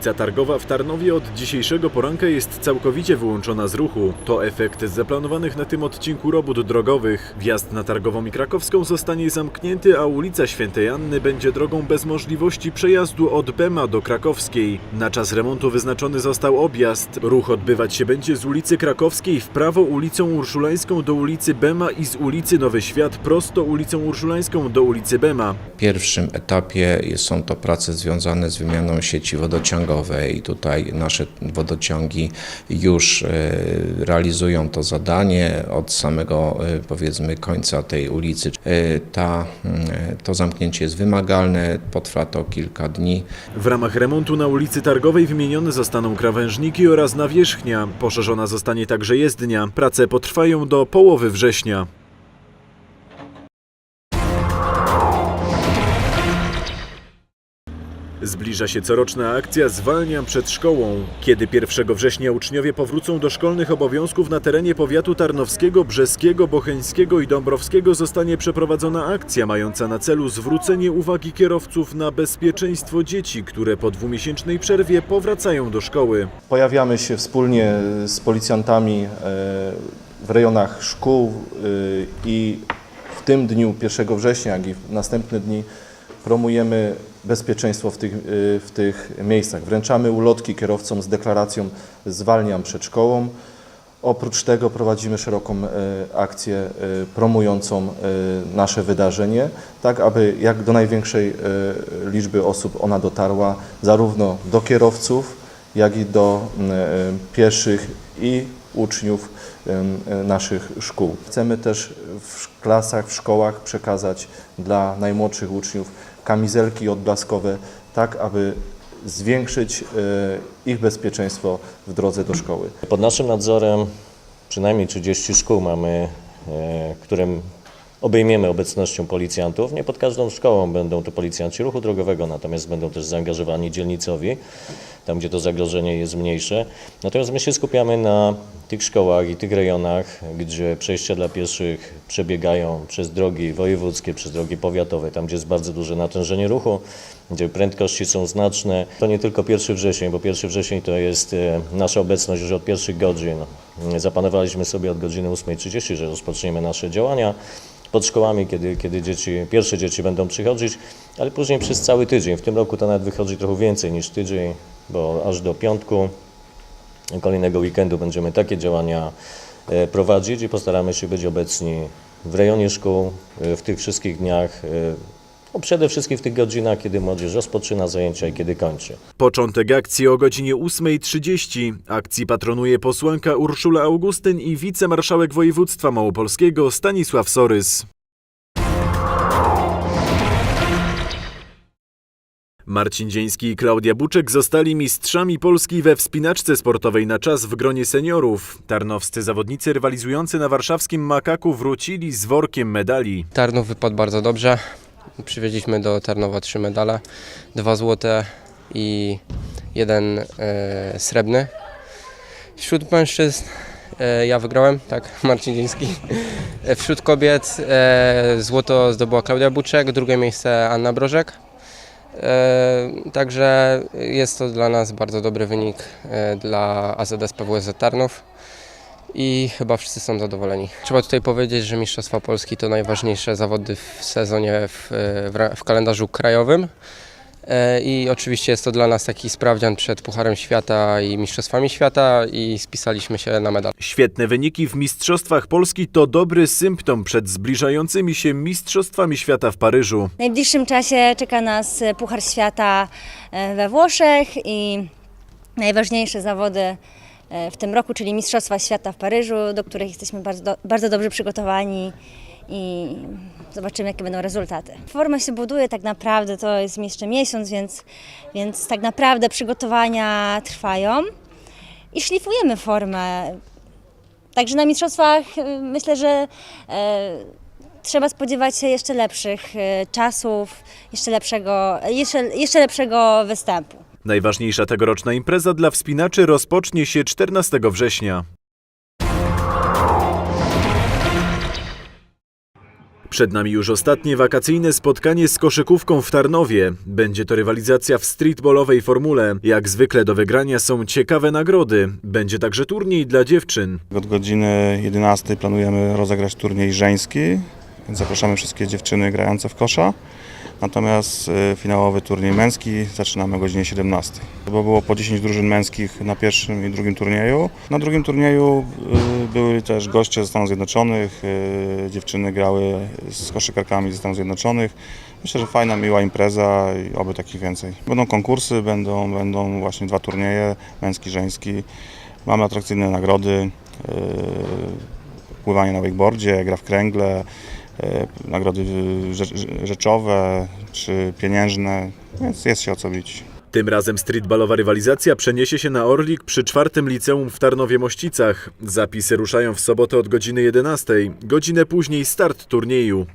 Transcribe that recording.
Ulica Targowa w Tarnowie od dzisiejszego poranka jest całkowicie wyłączona z ruchu. To efekt zaplanowanych na tym odcinku robót drogowych. Wjazd na Targową i Krakowską zostanie zamknięty, a ulica Świętej Anny będzie drogą bez możliwości przejazdu od Bema do Krakowskiej. Na czas remontu wyznaczony został objazd. Ruch odbywać się będzie z ulicy Krakowskiej w prawo ulicą Urszulańską do ulicy Bema i z ulicy Nowy Świat prosto ulicą Urszulańską do ulicy Bema. W pierwszym etapie są to prace związane z wymianą sieci wodociągowej i tutaj nasze wodociągi już e, realizują to zadanie od samego e, powiedzmy końca tej ulicy. E, Ta, mm, to zamknięcie jest wymagalne, potrwa to kilka dni. W ramach remontu na ulicy Targowej wymienione zostaną krawężniki oraz nawierzchnia. Poszerzona zostanie także jezdnia. Prace potrwają do połowy września. Zbliża się coroczna akcja Zwalniam przed szkołą. Kiedy 1 września uczniowie powrócą do szkolnych obowiązków na terenie powiatu tarnowskiego, brzeskiego, bocheńskiego i dąbrowskiego zostanie przeprowadzona akcja mająca na celu zwrócenie uwagi kierowców na bezpieczeństwo dzieci, które po dwumiesięcznej przerwie powracają do szkoły. Pojawiamy się wspólnie z policjantami e, w rejonach szkół e, i w tym dniu 1 września, jak i w następne dni promujemy bezpieczeństwo w tych, e, w tych miejscach. Wręczamy ulotki kierowcom z deklaracją zwalniam przed szkołą. Oprócz tego prowadzimy szeroką e, akcję e, promującą nasze wydarzenie, tak aby jak do największej liczby osób ona dotarła zarówno do kierowców, jak i do pieszych i uczniów naszych szkół. Chcemy też w klasach, w szkołach przekazać dla najmłodszych uczniów kamizelki odblaskowe, tak aby zwiększyć e, ich bezpieczeństwo w drodze do szkoły. Pod naszym nadzorem przynajmniej 30 szkół mamy, e, którym obejmiemy obecnością policjantów. Nie pod każdą szkołą będą to policjanci ruchu drogowego, natomiast będą też zaangażowani dzielnicowi, tam gdzie to zagrożenie jest mniejsze. Natomiast my się skupiamy na tych szkołach i tych rejonach, gdzie przejścia dla pieszych przebiegają przez drogi wojewódzkie, przez drogi powiatowe, tam gdzie jest bardzo duże natężenie ruchu, gdzie prędkości są znaczne. To nie tylko 1 wrzesień, bo 1 wrzesień to jest e, nasza obecność już od pierwszych godzin. Zapanowaliśmy sobie od godziny 8.30, że rozpoczniemy nasze działania pod szkołami, kiedy, kiedy dzieci, pierwsze dzieci będą przychodzić, ale później przez cały tydzień. W tym roku to nawet wychodzi trochę więcej niż tydzień, bo aż do piątku kolejnego weekendu będziemy takie działania e, prowadzić i postaramy się być obecni w rejonie szkół e, w tych wszystkich dniach, e, no przede wszystkim w tych godzinach, kiedy młodzież rozpoczyna zajęcia i kiedy kończy. Początek akcji o godzinie 8.30. Akcji patronuje posłanka Urszula Augustyn i wicemarszałek województwa małopolskiego Stanisław Sorys. Marcin Dzieński i Klaudia Buczek zostali mistrzami Polski we wspinaczce sportowej na czas w gronie seniorów. Tarnowscy zawodnicy rywalizujący na warszawskim Makaku wrócili z workiem medali. Tarnów wypadł bardzo dobrze. Przywieźliśmy do Tarnowa trzy medale, dwa złote i jeden e, srebrny. Wśród mężczyzn e, ja wygrałem, tak, Marcin Dziński. E, Wśród kobiet e, złoto zdobyła Klaudia Buczek, drugie miejsce Anna Brożek. E, także jest to dla nas bardzo dobry wynik e, dla AZS PWSZ Tarnów i chyba wszyscy są zadowoleni. Trzeba tutaj powiedzieć, że Mistrzostwa Polski to najważniejsze zawody w sezonie w, w, w kalendarzu krajowym. E, I oczywiście jest to dla nas taki sprawdzian przed Pucharem Świata i Mistrzostwami Świata i spisaliśmy się na medal. Świetne wyniki w Mistrzostwach Polski to dobry symptom przed zbliżającymi się Mistrzostwami Świata w Paryżu. W najbliższym czasie czeka nas Puchar Świata e, we Włoszech i najważniejsze zawody w tym roku, czyli Mistrzostwa Świata w Paryżu, do których jesteśmy bardzo, bardzo dobrze przygotowani i zobaczymy, jakie będą rezultaty. Forma się buduje tak naprawdę, to jest jeszcze miesiąc, więc, więc tak naprawdę przygotowania trwają i szlifujemy formę. Także na Mistrzostwach y, myślę, że e, trzeba spodziewać się jeszcze lepszych e, czasów, jeszcze lepszego, jeszcze, jeszcze lepszego występu. Najważniejsza tegoroczna impreza dla wspinaczy rozpocznie się 14 września. Przed nami już ostatnie wakacyjne spotkanie z koszykówką w Tarnowie. Będzie to rywalizacja w streetballowej formule. Jak zwykle do wygrania są ciekawe nagrody. Będzie także turniej dla dziewczyn. Od godziny 11 planujemy rozegrać turniej żeński, więc zapraszamy wszystkie dziewczyny grające w kosza. Natomiast e, finałowy turniej męski zaczynamy o godzinie 17. Bo było po 10 drużyn męskich na pierwszym i drugim turnieju. Na drugim turnieju e, były też goście ze Stanów Zjednoczonych, e, dziewczyny grały z koszykarkami ze Stanów Zjednoczonych. Myślę, że fajna, miła impreza i oby takich więcej. Będą konkursy, będą, będą właśnie dwa turnieje, męski, żeński. Mamy atrakcyjne nagrody, pływanie na wakeboardzie, gra w kręgle, nagrody rze- rzeczowe czy pieniężne, więc jest się o co bić. Tym razem streetballowa rywalizacja przeniesie się na Orlik przy czwartym liceum w Tarnowie-Mościcach. Zapisy ruszają w sobotę od godziny 11. Godzinę później start turnieju.